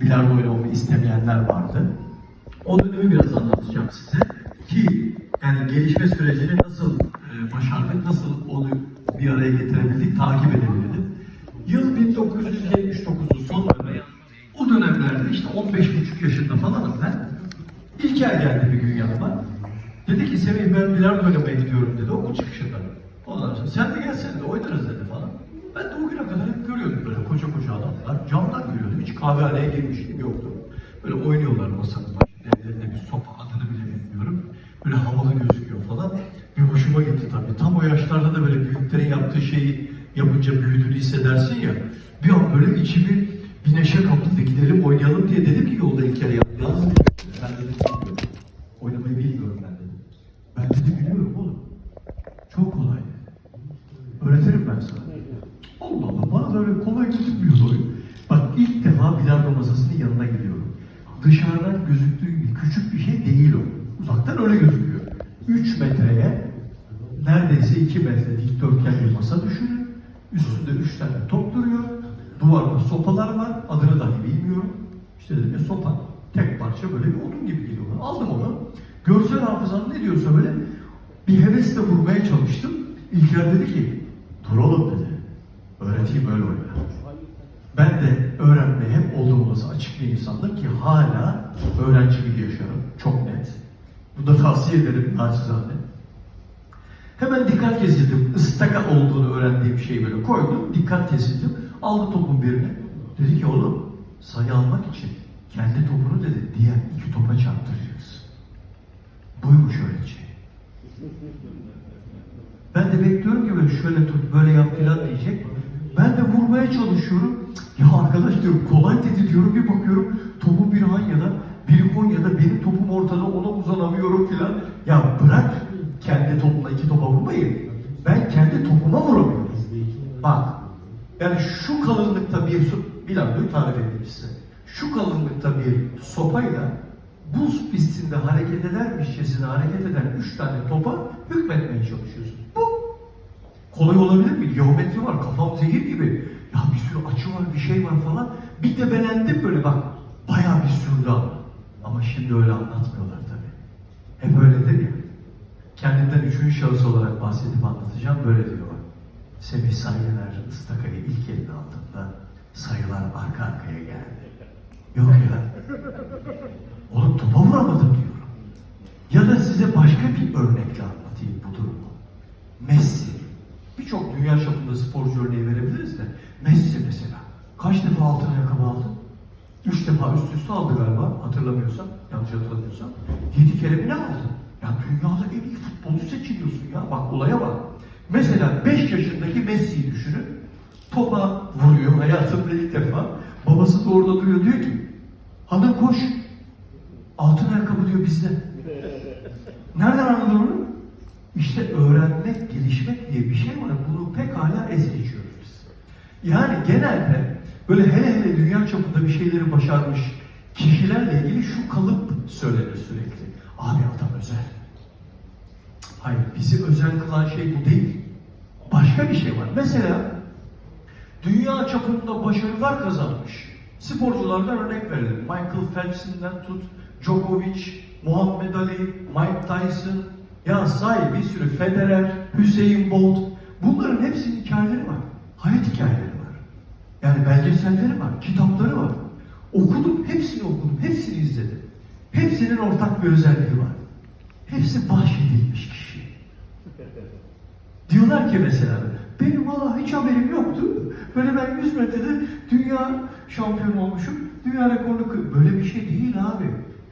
bilardo oynamayı istemeyenler vardı. O dönemi biraz anlatacağım size ki yani gelişme sürecini nasıl e, başardık, nasıl onu bir araya getirebildik, takip edebildik. Yıl 1979'un sonları o dönemlerde işte 15,5 yaşında falanım ben. İlker geldi bir gün yanıma. Dedi ki Semih ben bilardo oynamaya gidiyorum dedi okul çıkışında. Ondan sonra sen de gelsene de oynarız dedi falan. Ben de o güne kadar koca koca adamlar. Camdan görüyordum. Hiç kahvehaneye girmişliğim yoktu. Böyle oynuyorlar masanın başında. Ellerinde bir sopa adını bile bilmiyorum. Böyle havalı gözüküyor falan. Bir hoşuma gitti tabii. Tam o yaşlarda da böyle büyüklerin yaptığı şeyi yapınca büyüdüğünü hissedersin ya. Bir an böyle içimi bir neşe kapıldı. Gidelim oynayalım diye dedim ki yolda ilk kere yaptım. Yalnız ben dedim bilmiyorum. Oynamayı bilmiyorum ben dedim. Ben dedim biliyorum oğlum. Çok kolay. Öğretirim ben sana. Allah Allah bana da öyle kolay gözükmüyor oyun. Bak ilk defa bilardo masasının yanına gidiyorum. Dışarıdan gözüktüğü gibi küçük bir şey değil o. Uzaktan öyle gözüküyor. 3 metreye neredeyse 2 metre dikdörtgen bir masa düşünün. Üstünde 3 tane top duruyor. Duvarda sopalar var. Adını dahi bilmiyorum. İşte dedim ya sopa. Tek parça böyle bir odun gibi geliyor. Aldım onu. Görsel hafızam ne diyorsa böyle bir hevesle vurmaya çalıştım. İlker dedi ki, dur oğlum dedi. Öğreteyim öyle oyna. Ben de öğrenmeye hep olduğum olası açık bir insandım ki hala öğrenci gibi yaşarım. Çok net. Bu da tavsiye ederim naçizane. Hemen dikkat kesildim. Istaka olduğunu öğrendiğim şeyi böyle koydum. Dikkat kesildim. Aldı topun birini. Dedi ki oğlum sayı almak için kendi topunu dedi diğer iki topa çarptıracaksın. Buymuş öğreteceği. Ben de bekliyorum ki böyle şöyle tut, böyle yap filan diyecek. Ben de vurmaya çalışıyorum. Ya arkadaş diyorum kolay dedi diyorum bir bakıyorum topu bir Hanya'da, biri Konya'da benim topum ortada ona uzanamıyorum filan. Ya bırak kendi topuna iki topa vurmayı. Ben kendi topuma vuramıyorum. Bak yani şu kalınlıkta bir bilardoyu tarif edeyim size. Şu kalınlıkta bir sopayla buz pistinde hareket edermişçesine hareket eden üç tane topa hükmetmeye çalışıyorsun. Bu kolay olabilir mi? Geometri var, kafam zehir gibi. Ya bir sürü açı var, bir şey var falan. Bir de belendim böyle bak. Bayağı bir sürdü ama. Ama şimdi öyle anlatmıyorlar tabii. Hep öyledir ya. Kendimden üçüncü şahıs olarak bahsedip anlatacağım. Böyle diyor. Semih Sayıner ıstakayı ilk eline aldığında sayılar arka arkaya geldi. Yok ya. Oğlum topa vuramadım diyorum. Ya da size başka bir örnekle anlatayım bu durumu. Messi. Birçok dünya çapında sporcu örneği verebiliriz de. Messi mesela. Kaç defa altın ayakkabı aldı? Üç defa üst üste aldı galiba. Hatırlamıyorsam. Yanlış hatırlamıyorsam. Yedi kere mi ne aldı? Ya dünyada en iyi futbolcu seçiliyorsun ya. Bak olaya bak. Mesela 5 yaşındaki Messi'yi düşünün. Topa vuruyor hayatında ilk defa. Babası da orada duruyor diyor ki Hanım koş. Altın ayakkabı diyor bizde. Nereden anladın onu? İşte öğrenmek, gelişmek diye bir şey var. Bunu pekala es geçiyoruz biz. Yani genelde böyle hele hele dünya çapında bir şeyleri başarmış kişilerle ilgili şu kalıp söylenir sürekli. Abi adam özel. Hayır, bizi özel kılan şey bu değil. Başka bir şey var. Mesela dünya çapında başarılar kazanmış sporculardan örnek verelim. Michael Phelps'inden tut, Djokovic, Muhammed Ali, Mike Tyson, ya say bir sürü Federer, Hüseyin Bolt. Bunların hepsinin hikayeleri var. Hayat hikayeleri var. Yani belgeselleri var, kitapları var. Okudum, hepsini okudum, hepsini izledim. Hepsinin ortak bir özelliği var. Hepsi bahşedilmiş kişi. Diyorlar ki mesela, benim valla hiç haberim yoktu. Böyle ben 100 metrede dünya şampiyonu olmuşum. Dünya rekorunu kır. Böyle bir şey değil abi.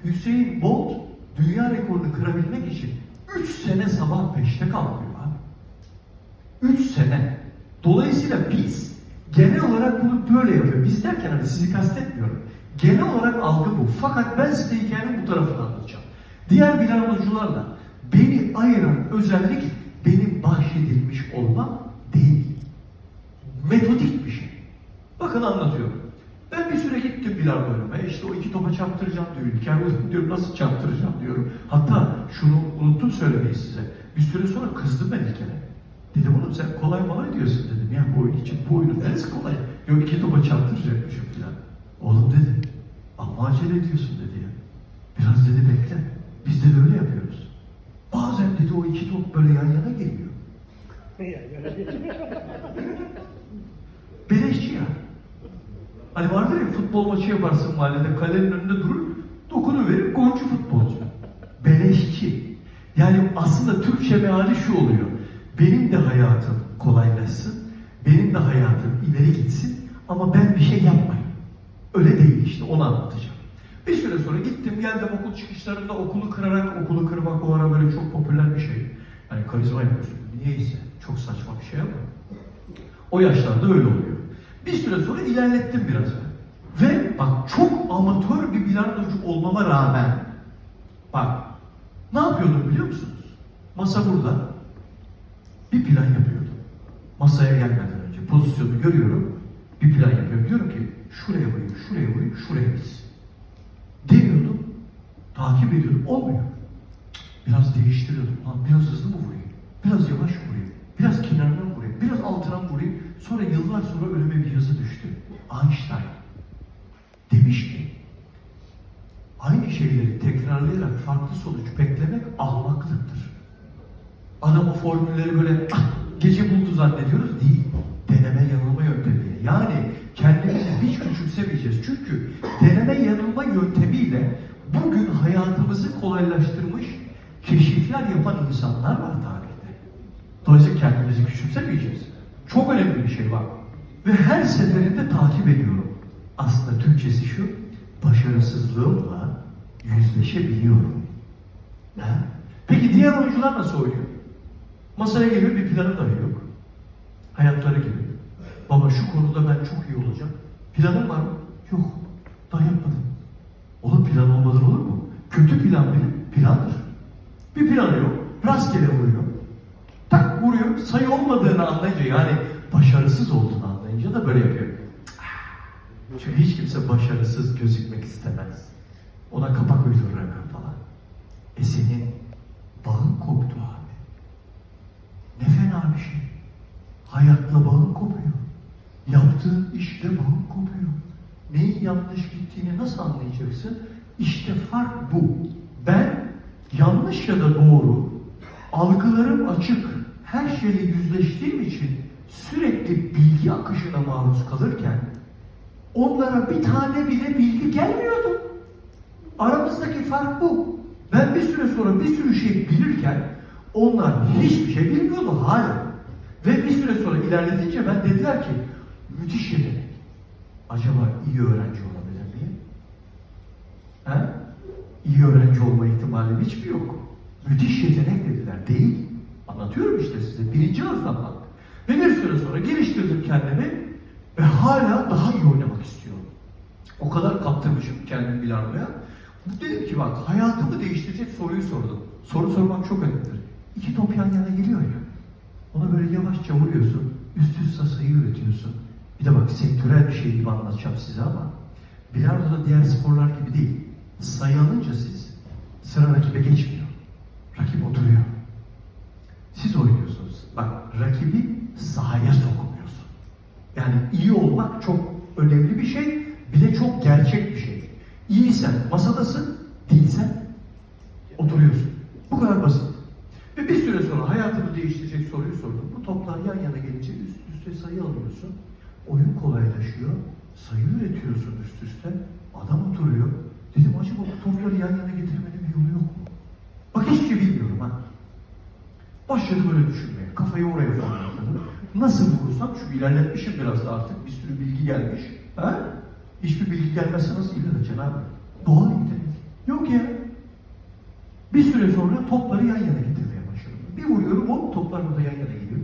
Hüseyin Bolt dünya rekorunu kırabilmek için 3 sene sabah 5'te kalkıyor abi. 3 sene. Dolayısıyla biz genel olarak bunu böyle yapıyor. Biz derken hani sizi kastetmiyorum. Genel olarak algı bu. Fakat ben size hikayenin bu tarafını anlatacağım. Diğer bilardocularla beni ayıran özellik benim bahşedilmiş olmam değil. Metodik bir şey. Bakın anlatıyorum. Bir süre gittim bilardo oynamaya. İşte o iki topa çarptıracağım diyor. İlker diyorum nasıl çarptıracağım diyorum. Hatta şunu unuttum söylemeyi size. Bir süre sonra kızdım ben İlker'e. Dedim oğlum sen kolay malay diyorsun dedim. Ya bu oyun için bu oyunun neresi kolay? Yok iki topa çarptıracakmışım filan. Oğlum dedi. Ama acele ediyorsun dedi ya. Biraz dedi bekle. Biz de öyle yapıyoruz. Bazen dedi o iki top böyle yan yana geliyor. Beleşçi ya. Hani vardır ya futbol maçı yaparsın mahallede kalenin önünde durur, dokunu verir golcü futbolcu. Beleşçi. Yani aslında Türkçe meali şu oluyor. Benim de hayatım kolaylaşsın, benim de hayatım ileri gitsin ama ben bir şey yapmayayım. Öyle değil işte onu anlatacağım. Bir süre sonra gittim geldim okul çıkışlarında okulu kırarak okulu kırmak o ara böyle çok popüler bir şey. Yani karizma yapıyorsun. Niyeyse çok saçma bir şey ama. O yaşlarda öyle oluyor. Bir süre sonra ilerlettim biraz. Ve bak çok amatör bir bilardocu olmama rağmen bak ne yapıyordum biliyor musunuz? Masa burada. Bir plan yapıyordum. Masaya gelmeden önce pozisyonu görüyorum. Bir plan yapıyorum. Diyorum ki şuraya vurayım, şuraya vurayım, şuraya gitsin. Deniyordum. Takip ediyordum. Olmuyor. Biraz değiştiriyordum. Lan biraz hızlı mı vurayım? Biraz yavaş vurayım. Biraz kenarından vurayım. Biraz altından vurayım. Sonra yıllar sonra önüme bir yazı düştü. Einstein demiş ki aynı şeyleri tekrarlayarak farklı sonuç beklemek ahmaklıktır. Adam o formülleri böyle "Ah, gece buldu zannediyoruz. Değil. Deneme yanılma yöntemi. Yani kendimizi hiç küçümsemeyeceğiz. Çünkü deneme yanılma yöntemiyle bugün hayatımızı kolaylaştırmış keşifler yapan insanlar var tarihte. Dolayısıyla kendimizi küçümsemeyeceğiz. Çok önemli bir şey var. Ve her seferinde takip ediyorum. Aslında Türkçesi şu, başarısızlığımla yüzleşebiliyorum. Ha? Peki diğer oyuncular nasıl oynuyor? Masaya geliyor bir planı dahi yok. Hayatları gibi. Baba şu konuda ben çok iyi olacağım. Planın var mı? Yok. Daha yapmadım. Oğlum plan olmadan olur mu? Kötü plan bile plandır. Bir planı yok. Rastgele vuruyor. Sayı olmadığını anlayınca yani başarısız olduğunu anlayınca da böyle yapıyor. Çünkü hiç kimse başarısız gözükmek istemez. Ona kapak uydurur hemen falan. E senin bağın koptu abi. Ne fena bir şey. Hayatla bağın kopuyor. Yaptığın işte bağın kopuyor. Neyin yanlış gittiğini nasıl anlayacaksın? İşte fark bu. Ben yanlış ya da doğru, algılarım açık, her şeyle yüzleştiğim için sürekli bilgi akışına maruz kalırken onlara bir tane bile bilgi gelmiyordu. Aramızdaki fark bu. Ben bir süre sonra bir sürü şey bilirken onlar hiçbir şey bilmiyordu hala. Ve bir süre sonra ilerledince ben dediler ki müthiş yetenek. Acaba iyi öğrenci olabilir miyim? He? İyi öğrenci olma ihtimalim hiçbir yok. Müthiş yetenek dediler. Değil. Anlatıyorum işte size. Birinci bak. Ve bir süre sonra geliştirdim kendimi ve hala daha iyi oynamak istiyorum. O kadar kaptırmışım kendimi bilardoya. Dedim ki bak hayatımı değiştirecek soruyu sordum. Soru sormak çok önemlidir. İki top yan yana geliyor ya. Ona böyle yavaşça vuruyorsun. Üst üste sayı üretiyorsun. Bir de bak sektörel bir şey gibi anlatacağım size ama bilardo da diğer sporlar gibi değil. Sayı alınca siz sıra rakibe geçmiyor. Rakip oturuyor. Yani iyi olmak çok önemli bir şey. Bir de çok gerçek bir şey. İyiysen masadasın, değilsen oturuyorsun. Bu kadar basit. Ve bir süre sonra hayatımı değiştirecek soruyu sordum. Bu toplar yan yana gelince üst üste sayı alıyorsun. Oyun kolaylaşıyor. Sayı üretiyorsun üst üste. Adam oturuyor. Dedim acaba bu topları yan yana getirmenin bir yolu yok mu? Bak hiçbir şey bilmiyorum ha. Başladım öyle düşünmeye. Kafayı oraya formatladım. Nasıl vurursam çünkü ilerletmişim biraz da artık. Bir sürü bilgi gelmiş. Ha? Hiçbir bilgi gelmezse nasıl ilerleteceksin abi? Doğal yetenek. Yok ya. Bir süre sonra topları yan yana getirmeye başladım. Bir vuruyorum hop toplar burada yan yana geliyor.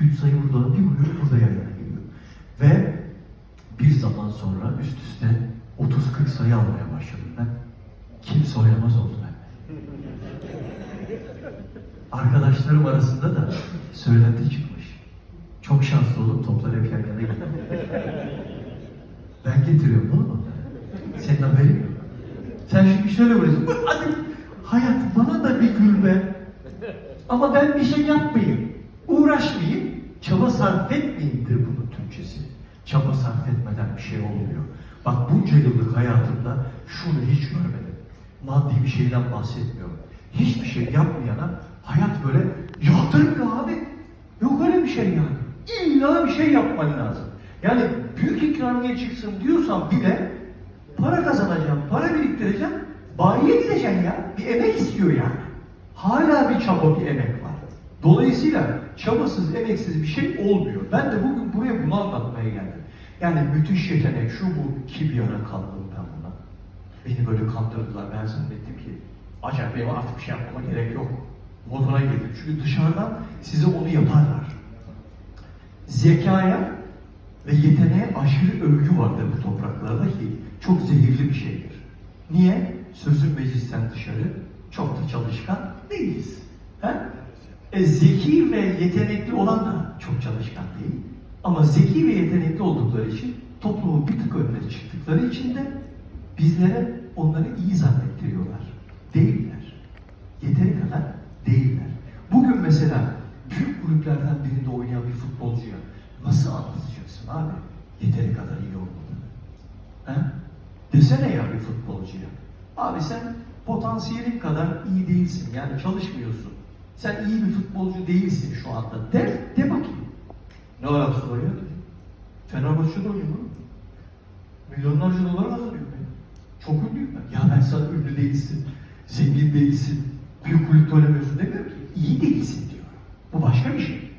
2-3 sayı burada, bir vuruyorum burada yan yana geliyor. Ve bir zaman sonra üst üste 30-40 sayı almaya başladım ben. Kimse oynamaz oldu ben. Arkadaşlarım arasında da söylenti çıkmış. Çok şanslı olup toplar hep yan yana gidiyor. Ben getiriyorum bunu mu? Senin haberin yok. Sen şimdi şöyle vuruyorsun. Hadi hayat bana da bir gül be. Ama ben bir şey yapmayayım. Uğraşmayayım. Çaba sarf etmeyeyimdir bunun Türkçesi. Çaba sarf etmeden bir şey olmuyor. Bak bunca yıllık hayatımda şunu hiç görmedim. Maddi bir şeyden bahsetmiyorum. Hiçbir şey yapmayana hayat böyle yağdırmıyor abi. Yok öyle bir şey yani. İlla bir şey yapman lazım. Yani büyük ikramiye çıksın diyorsan bile para kazanacağım, para biriktireceğim, bayiye gideceksin ya. Bir emek istiyor yani. Hala bir çaba, bir emek var. Dolayısıyla çabasız, emeksiz bir şey olmuyor. Ben de bugün buraya bunu anlatmaya geldim. Yani müthiş yetenek, şu bu, ki bir ara kaldım ben buna. Beni böyle kandırdılar. Ben zannettim ki acayip benim artık bir şey yapmama gerek yok. Moduna girdim. Çünkü dışarıdan size onu yaparlar. Zekaya ve yeteneğe aşırı övgü vardır bu topraklarda ki çok zehirli bir şeydir. Niye? Sözün meclisten dışarı çok da çalışkan değiliz. He? E, zeki ve yetenekli olan da çok çalışkan değil. Ama zeki ve yetenekli oldukları için toplumun bir tık önüne çıktıkları için de bizlere onları iyi zannettiriyorlar. Değiller. Yeteri kadar değiller. Bugün mesela büyük kulüplerden birinde oynayan bir futbolcuya nasıl anlatacaksın abi yeteri kadar iyi olmadığını? He? Desene ya bir futbolcuya. Abi sen potansiyelin kadar iyi değilsin. Yani çalışmıyorsun. Sen iyi bir futbolcu değilsin şu anda. De, de bakayım. Ne alakası var ya? Fenerbahçe'de oynuyorum. Milyonlarca dolar kazanıyorum ben. Çok ünlüyüm ben. Ya ben sana ünlü değilsin, zengin değilsin, büyük kulüpte oynamıyorsun demiyorum ki. İyi değilsin. Bu başka bir şey.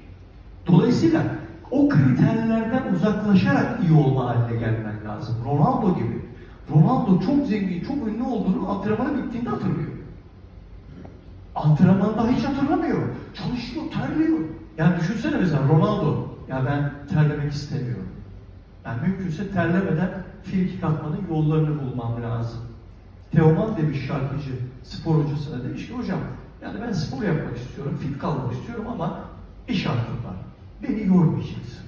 Dolayısıyla o kriterlerden uzaklaşarak iyi olma haline gelmen lazım. Ronaldo gibi. Ronaldo çok zengin, çok ünlü olduğunu antrenmana bittiğinde hatırlıyor. Antrenmanda hiç hatırlamıyor. Çalışıyor, terliyor. Yani düşünsene mesela Ronaldo. Ya ben terlemek istemiyorum. Yani mümkünse terlemeden frikik atmanın yollarını bulmam lazım. Teoman demiş şarkıcı, spor hocasına demiş ki hocam yani ben spor yapmak istiyorum, fit kalmak istiyorum ama bir şartım var. Beni yormayacaksın.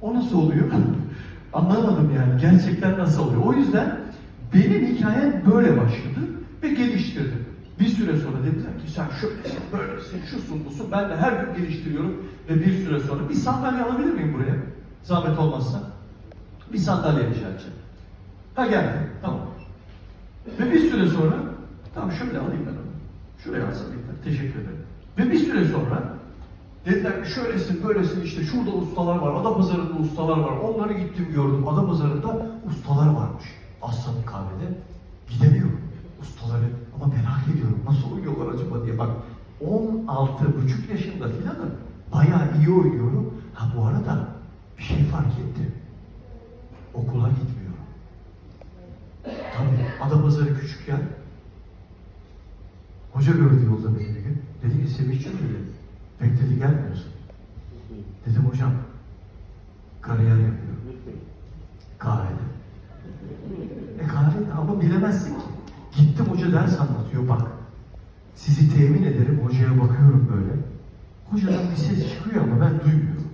O nasıl oluyor? Anlamadım yani. Gerçekten nasıl oluyor? O yüzden benim hikayem böyle başladı ve geliştirdim. Bir süre sonra dediler ki sen şöylesin, böylesin, şusun, busun. Ben de her gün geliştiriyorum ve bir süre sonra bir sandalye alabilir miyim buraya? Zahmet olmazsa. Bir sandalye rica edeceğim. Ha geldi. Tamam. Ve bir süre sonra tamam şöyle alayım ben. Şuraya alsam yeter. Teşekkür ederim. Ve bir süre sonra dediler ki şöylesin böylesin işte şurada ustalar var. Adapazarı'nda ustalar var. Onları gittim gördüm. Adapazarı'nda ustalar varmış. Aslanın kahvede. Gidemiyorum. Ustaları ama merak ediyorum nasıl oynuyorlar acaba diye bak 16 buçuk yaşında filanım bayağı iyi oynuyorum ha bu arada bir şey fark ettim okula gitmiyorum tabii Adapazarı küçük yer hoca gördü yolda beni bir gün dedi ki Sevinç'cim dedi pek dedi gelmiyorsun dedim hocam kariyer yapıyorum kahvede e kahve ama bilemezsin ki. Gittim hoca ders anlatıyor bak. Sizi temin ederim hocaya bakıyorum böyle. Hocadan bir ses çıkıyor ama ben duymuyorum.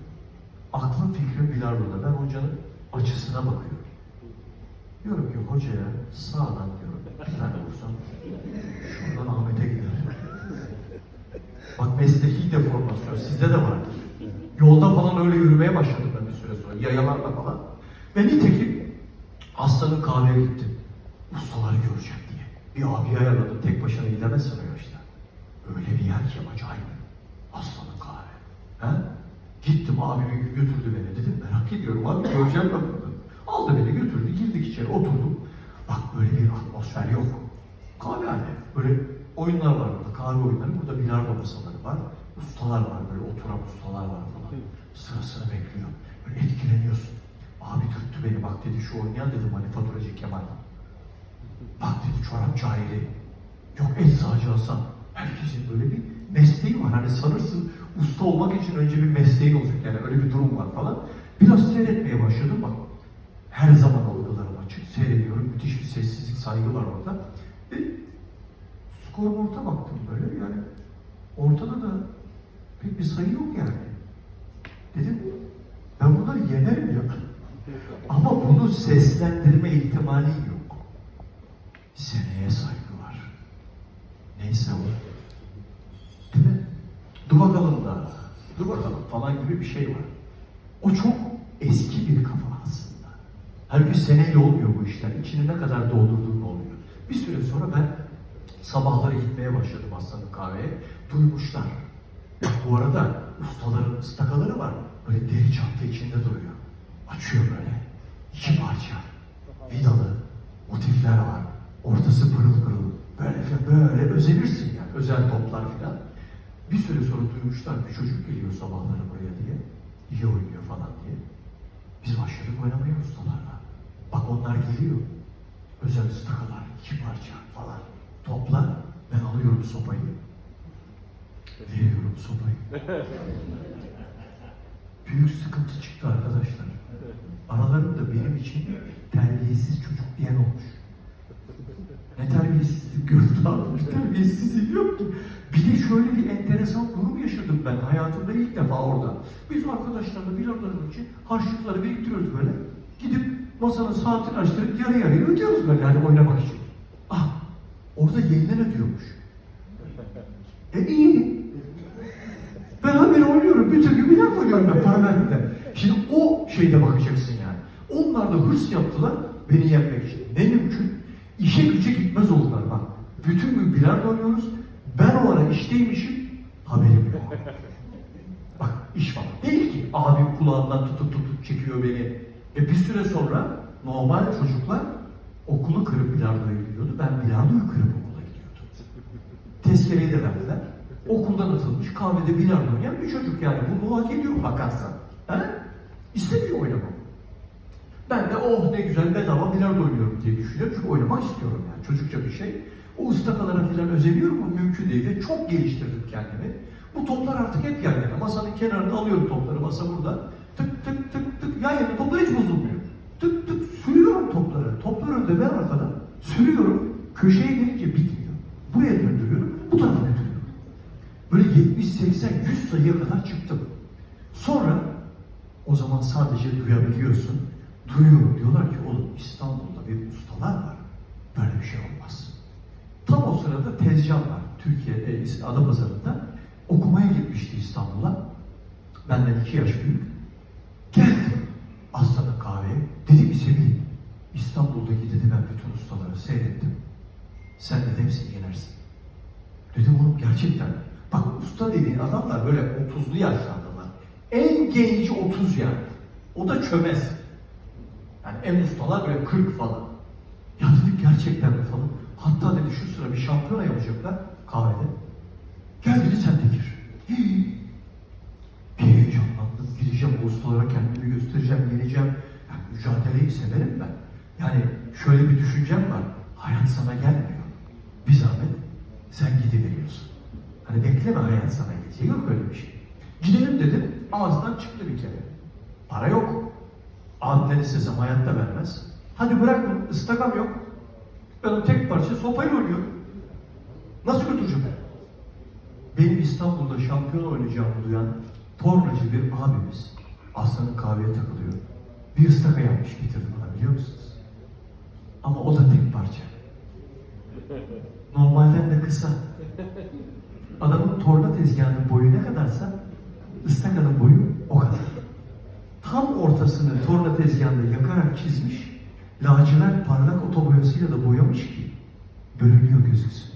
Aklım fikrim bilardoda. Ben hocanın açısına bakıyorum. Diyorum ki hocaya sağdan diyorum. Bir tane vursam şuradan Ahmet'e gider. Bak mesleki deformasyon sizde de vardır. Yolda falan öyle yürümeye başladım ben bir süre sonra. Yayalarla falan. Ve nitekim Aslan'ın kahveye gittim. Ustaları göreceğim diye. Bir abi ayarladım. Tek başına gidemezsin o yaşta. Öyle bir yer ki acayip. Aslan'ın kahve. He? Gittim abi bir gün götürdü beni. Dedim merak ediyorum abi göreceğim ben. Aldı beni götürdü. Girdik içeri oturduk. Bak böyle bir atmosfer yok. Kahvehane. Böyle oyunlar var burada. Kahve oyunları. Burada bilardo masaları var. Ustalar var. Böyle oturan ustalar var falan. Sırasını bekliyor. Böyle etkileniyorsun. Abi dürttü beni bak dedi şu oynayan dedim hani faturacı Kemal. Bak dedi çorapçı Hayri. Yok eczacı Hasan. Herkesin böyle bir mesleği var. Hani sanırsın usta olmak için önce bir mesleğin olacak. Yani öyle bir durum var falan. Biraz seyretmeye başladım bak. Her zaman algılarım açık. Seyrediyorum. Müthiş bir sessizlik, saygı var orada. E, skor orta baktım böyle yani. Ortada da pek bir sayı yok yani. Dedim ben bunları yenerim ya. Ama bunu seslendirme ihtimali yok. Seneye saygı var. Neyse o. Değil mi? Dur bakalım da. Dur bakalım falan gibi bir şey var. O çok eski. Halbuki seneyle olmuyor bu işler. İçini ne kadar doldurduğun oluyor. Bir süre sonra ben sabahları gitmeye başladım Aslan'ın kahveye. Duymuşlar. Bu arada ustaların ıstakaları var. Böyle deri çanta içinde duruyor. Açıyor böyle. İki parça. Vidalı. Motifler var. Ortası pırıl pırıl. Böyle böyle özenirsin yani. Özel toplar falan. Bir süre sonra duymuşlar bir çocuk geliyor sabahları buraya diye. İyi oynuyor falan diye. Biz başladık oynamaya ustalarla. Bak onlar geliyor. Özel ıstakalar, iki parça falan. Toplar. Ben alıyorum sopayı. Veriyorum sopayı. Büyük sıkıntı çıktı arkadaşlar. Aralarında benim için terbiyesiz çocuk diyen olmuş. Ne terbiyesizlik gördü abi. Terbiyesizlik yok ki. Bir de şöyle bir enteresan durum yaşadım ben hayatımda ilk defa orada. Biz arkadaşlarla bilardoların için harçlıkları biriktiriyoruz böyle. Gidip masanın saatini açtırıp yarı yarıya ödüyoruz böyle yani oynamak için. Ah orada yeniden ödüyormuş. E iyi. Ben haberi oynuyorum. Bütün gün bilen oynuyorum ben para vermeden. Şimdi o şeyde bakacaksın yani. Onlar da hırs yaptılar beni yenmek için. Ne mümkün? İşe güce gitmez oldular bak. Bütün gün bilardo oynuyoruz. Ben o ara işteymişim. Haberim yok. Bak iş var. Değil ki abim kulağından tutup tutup çekiyor beni. E bir süre sonra normal çocuklar okulu kırıp bilardoya gidiyordu. Ben bilardoyu kırıp okula gidiyordum. Tezkereyi de verdiler. Okuldan atılmış kahvede bilardo oynayan bir çocuk yani. Bunu hak ediyor bakarsan. He? İstemiyor oynamak. Ben de oh ne güzel bedava bilardo oynuyorum diye düşünüyorum. Çünkü oynamak istiyorum yani. Çocukça bir şey. O ıstakalara falan özeniyorum ama mümkün değil. Ve çok geliştirdim kendimi. Bu toplar artık hep yan yana. Masanın kenarında alıyorum topları. Masa burada. Tık tık tık tık. Yan yana toplar hiç bozulmuyor. Tık tık sürüyorum topları. Toplar önde ben arkada. Sürüyorum. Köşeye gelince bitmiyor. Buraya döndürüyorum. Bu tarafa döndürüyorum. Böyle 70, 80, 100 sayıya kadar çıktım. Sonra o zaman sadece duyabiliyorsun. Duyuyorum. Diyorlar ki oğlum İstanbul'da bir ustalar var. Böyle bir şey olmaz. Tam o sırada tezcan var. Türkiye'de Adapazarı'nda. Okumaya gitmişti İstanbul'a. Benden iki yaş büyük. Geldim Aslan'ın kahveye. Dedi ki Semih, İstanbul'daki dedi ben bütün ustaları seyrettim. Sen de hepsini yenersin. Dedim oğlum gerçekten. Bak usta dediğin adamlar böyle 30'lu yaşlardalar. En genci 30 yani. O da çömez. Yani en ustalar böyle 40 falan. Ya dedim gerçekten mi falan. Hatta dedi şu sıra bir şampiyona yapacaklar kahvede. Gel dedi sen de gir. Hii. Bir heyecanlandım. Gideceğim ustalara kendimi göstereceğim, yeneceğim. Yani mücadeleyi severim ben. Yani şöyle bir düşüncem var. Hayat sana gelmiyor. Bir zahmet sen gidiveriyorsun. Hani bekleme hayat sana gelecek. Yok öyle bir şey. Gidelim dedim. Ağzından çıktı bir kere. Para yok. Abimden istesem hayatta vermez. Hadi bırak bunu. ıstakam yok. Ben o tek parça sopayla oynuyorum. Nasıl götüreceğim? Benim İstanbul'da şampiyon oynayacağımı duyan tornacı bir abimiz Aslan'ın kahveye takılıyor. Bir ıstaka yapmış getirdi bana biliyor musunuz? Ama o da tek parça. Normalden de kısa. Adamın torna tezgahının boyu ne kadarsa ıstakanın boyu o kadar. Tam ortasını torna tezgahında yakarak çizmiş, lacivert parlak otoboyasıyla da boyamış ki bölünüyor gözüksün.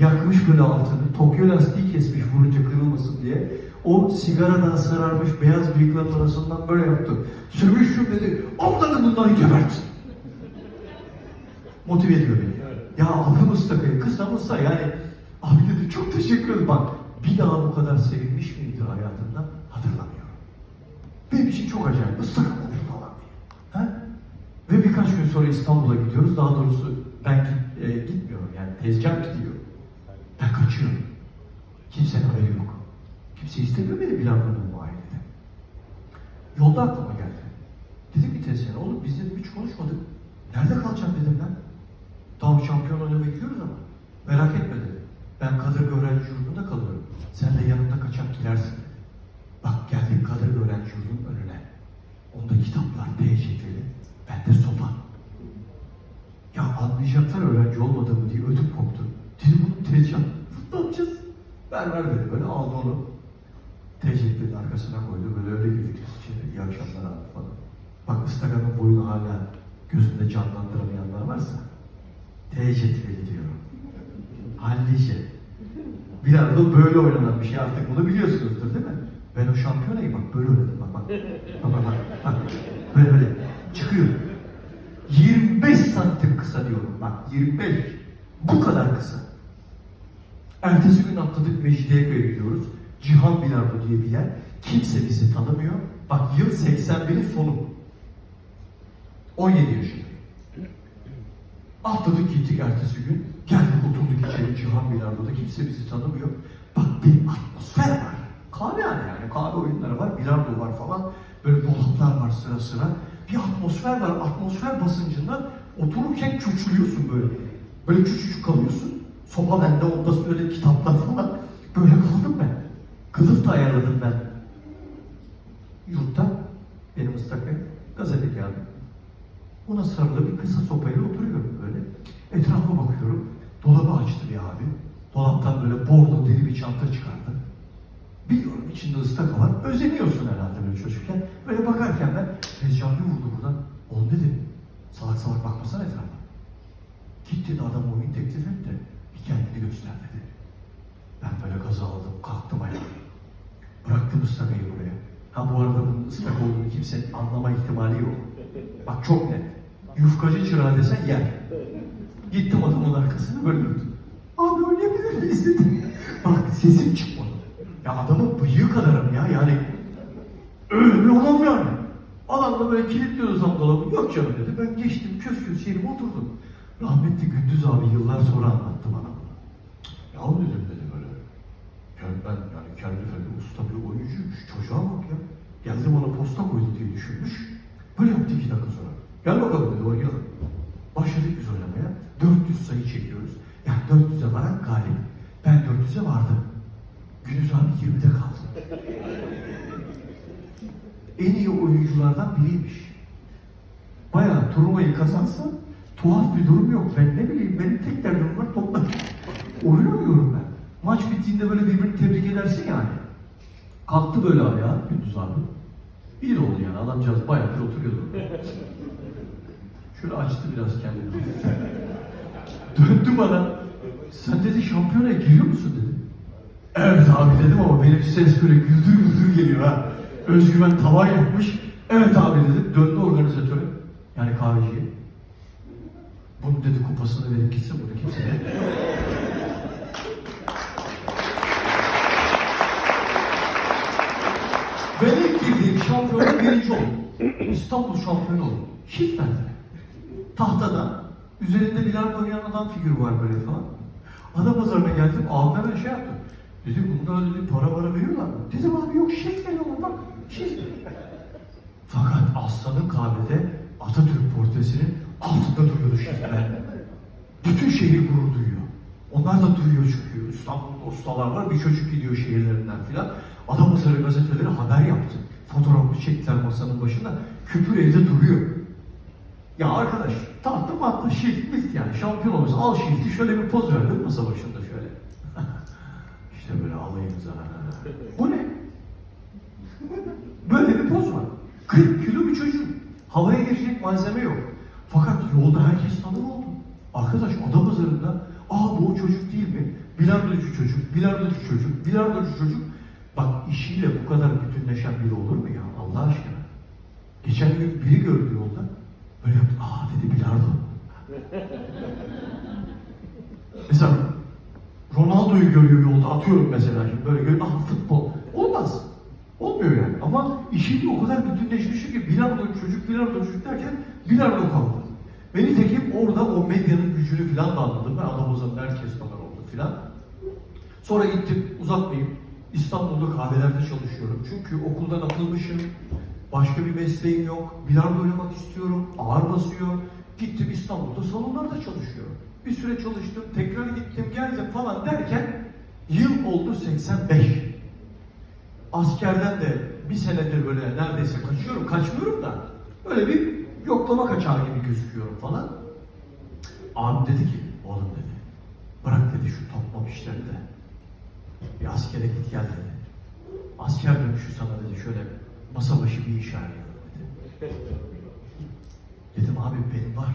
Yakmış böyle altını, Tokyo lastiği kesmiş vurunca kırılmasın diye. O sigaradan sararmış beyaz bıyıkların arasından böyle yaptı. Sürmüş şu dedi, avladı bunları gebert. Motive ediyor beni. Ya aldım ıstakayı, kısa mısa yani. Abi dedi çok teşekkür ederim. Bak bir daha bu kadar sevinmiş miydi hayatımda hatırlamıyorum. Benim için çok acayip. Olur falan diye. Ha? Ve birkaç gün sonra İstanbul'a gidiyoruz. Daha doğrusu ben e, gitmiyorum yani tezgah gidiyor. Ben kaçıyorum. Kimsenin haberi yok. Kimse istemiyor beni Bilardo'nun bu ailede. Yolda aklıma geldi. Dedim ki tezgahına, oğlum biz dedim hiç konuşmadık. Nerede kalacağım dedim ben. Tamam şampiyon oynamaya gidiyoruz ama merak etme dedim. Ben Kadırga Öğrenci Yurdu'nda kalıyorum. Sen de yanımda kaçak girersin. Bak geldik Kadırga Öğrenci Yurdu'nun önüne. Onda kitaplar, TCT'li, bende sopa. Ya anlayacaklar öğrenci olmadığımı diye ödüm koptu. Dedim bunu tezcan. Ne yapacağız? Ver ver dedi böyle aldı onu. TCT'nin arkasına koydu. Böyle öyle girdik içeri. İyi akşamlar abi falan. Bak ıstakanın boyunu hala gözünde canlandıramayanlar varsa T cetveli diyorum. Hallice. Bilardo böyle oynanan bir şey artık bunu biliyorsunuzdur değil mi? Ben o şampiyonayım bak böyle oynadım bak bak. Bak bak bak. bak. Böyle böyle. Çıkıyor. 25 santim kısa diyorum bak 25. Bu kadar kısa. Ertesi gün atladık Mecidiyeköy'e gidiyoruz. Cihan Bilardo diye bir yer. Kimse bizi tanımıyor. Bak yıl 81'in sonu. 17 yaşındayım. Atladık gittik ertesi gün. Geldik oturduk içeri Cihan Bilardo'da. Kimse bizi tanımıyor. Bak bir atmosfer var. Kahvehane yani. Kahve oyunları var. Bilardo var falan. Böyle dolaplar var sıra sıra. Bir atmosfer var. Atmosfer basıncından otururken küçülüyorsun böyle. Böyle küçücük kalıyorsun. Sopa bende, onda böyle kitaplar falan. Böyle kaldım ben. Kılıf da ayarladım ben. Yurtta benim ıslak ev, gazete kağıdı. Ona sarılı bir kısa sopayla oturuyorum böyle. Etrafa bakıyorum. Dolabı açtı bir abi. Dolaptan böyle bordo deri bir çanta çıkardı. Biliyorum içinde ıstaka var. Özeniyorsun herhalde böyle çocukken. Böyle bakarken ben bir vurdu buradan. Oğlum dedim. Salak salak bakmasana etrafa. Git dedi adam oyun teklif et de bir kendini göster dedi. Ben böyle gazı aldım. Kalktım ayağa. Bıraktım ıstakayı buraya. Ha bu arada bunun ıslak olduğunu kimsenin anlama ihtimali yok. Bak çok net. Yufkacı çırağı desen yer. Gittim adamın arkasına böyle durdum. Abi oynayabilir miyiz dedim. Bak sesim çıkmadı. Ya adamın bıyığı kadarım ya yani. Öyle bir yani. Adam da böyle kilitliyordu tam dolabı. Yok canım dedi. Ben geçtim kös kös oturdum. Rahmetli Gündüz abi yıllar sonra anlattı bana bunu. Ya dedim dedi böyle. Yani ben yani kendi efendi usta bir oyuncuymuş. Çocuğa bak ya. Geldi bana posta koydu diye düşünmüş. Böyle yaptı iki dakika sonra. Gel bakalım dedi oynayalım. Başladık biz oynamaya. 400 sayı çekiyoruz. Yani 400'e varan galip. Ben 400'e vardım. Gündüz abi 20'de kaldı. en iyi oyunculardan biriymiş. Bayağı turnuvayı kazansa tuhaf bir durum yok. Ben ne bileyim benim tek derdim var topla. Oyun oynuyorum ben. Maç bittiğinde böyle birbirini tebrik edersin yani. Kalktı böyle ayağa Gündüz abi. İyi de oldu yani adamcağız bayağıdır oturuyordu. Şöyle açtı biraz kendini. Döndü bana. Sen dedi şampiyona giriyor musun dedi. Evet abi dedim ama benim ses böyle güldür güldür geliyor ha. Özgüven tavan yapmış. Evet abi dedim. Döndü organizatöre. Yani kahveciye. Bunu dedi kupasını verip gitsin bunu kimse. Ben ilk girdiğim şampiyonda birinci oldum. İstanbul şampiyonu oldum. Hiç bende. Tahtada üzerinde bilardo oynayan adam figürü var böyle falan. Ada pazarına geldim, abime ben şey yaptım. Dedi bunda dedi para para veriyorlar mı? Dedim abi yok şey veriyorlar bak. Şey. Fakat Aslan'ın kahvede Atatürk portresinin altında duruyordu şirketler. Bütün şehir gurur duyuyor. Onlar da duyuyor çünkü. İstanbul'da ustalar var, bir çocuk gidiyor şehirlerinden filan. Adapazarı gazeteleri haber yaptı. Fotoğrafını çektiler masanın başında. Küpür evde duruyor. Ya arkadaş, tahta matla şilt milt yani. Şampiyon olursa al şilti şöyle bir poz verdim masa başında şöyle. işte böyle alayınıza. Bu ne? Böyle bir poz var. 40 kilo bir çocuk. Havaya girecek malzeme yok. Fakat yolda herkes tanır oldu. Arkadaş Adapazarı'nda aa bu o çocuk değil mi? Bilardocu çocuk, bilardocu çocuk, bilardocu çocuk. Bak işiyle bu kadar bütünleşen biri olur mu ya Allah aşkına? Geçen gün biri gördü yolda. Böyle yaptı. Aa dedi bilardo. mesela Ronaldo'yu görüyor yolda atıyorum mesela şimdi böyle görüyor. Ah futbol. Olmaz. Olmuyor yani. Ama işiyle o kadar bütünleşmiş ki bilardo çocuk, bilardo çocuk derken bilardo kaldı. Ve nitekim orada o medyanın gücünü filan da anladım. Ben Adamoza'nın herkes kadar oldu filan. Sonra gittim uzatmayayım. İstanbul'da kahvelerde çalışıyorum. Çünkü okuldan atılmışım. Başka bir mesleğim yok. Bilardo oynamak istiyorum. Ağır basıyor. Gittim İstanbul'da salonlarda çalışıyorum. Bir süre çalıştım. Tekrar gittim geldim falan derken yıl oldu 85. Askerden de bir senedir böyle neredeyse kaçıyorum. Kaçmıyorum da. Böyle bir yoklama kaçağı gibi gözüküyorum falan. Abim dedi ki, oğlum dedi. Bırak dedi şu toplam işleri de. Bir askere git gel dedi. Asker dönüşü sana dedi şöyle masa başı bir iş arayalım dedi. Dedim abi benim var.